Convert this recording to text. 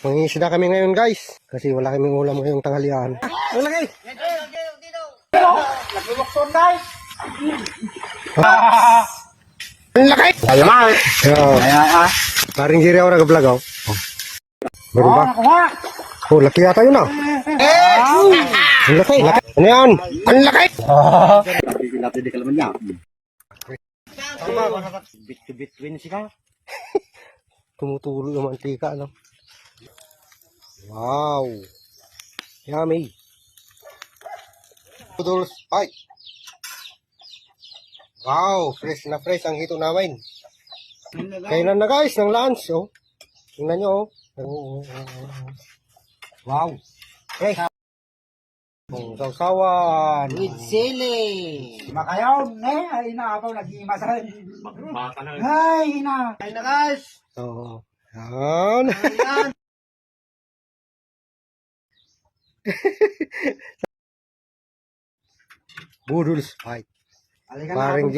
Mangingisda kami ngayon guys. Kasi wala kaming ulam ngayong tanghalian. Ang laki! Ang laki! Kaya ma. Kaya ah. paring Jerry ako nag-vlog oh. Meron ba? Oh, laki yata yun ah. Ang laki. Ano yan? Ang laki! Natin di kalaman niya. Tama. Tumutulo yung mantika, ano? Wow! Yummy! Noodles, ay! Wow! Fresh na fresh ang hito namin. Kailan na guys, ng lunch, oh. Tingnan nyo, oh. Oh, oh, oh, oh. Wow! Fresh! Kung sausawan. With sili. Makayaw, ne, ay naapaw nag-imasan. Ay, na. Ay na guys. Oo. Yan. Ayan. Noodles, ay. Halika Paring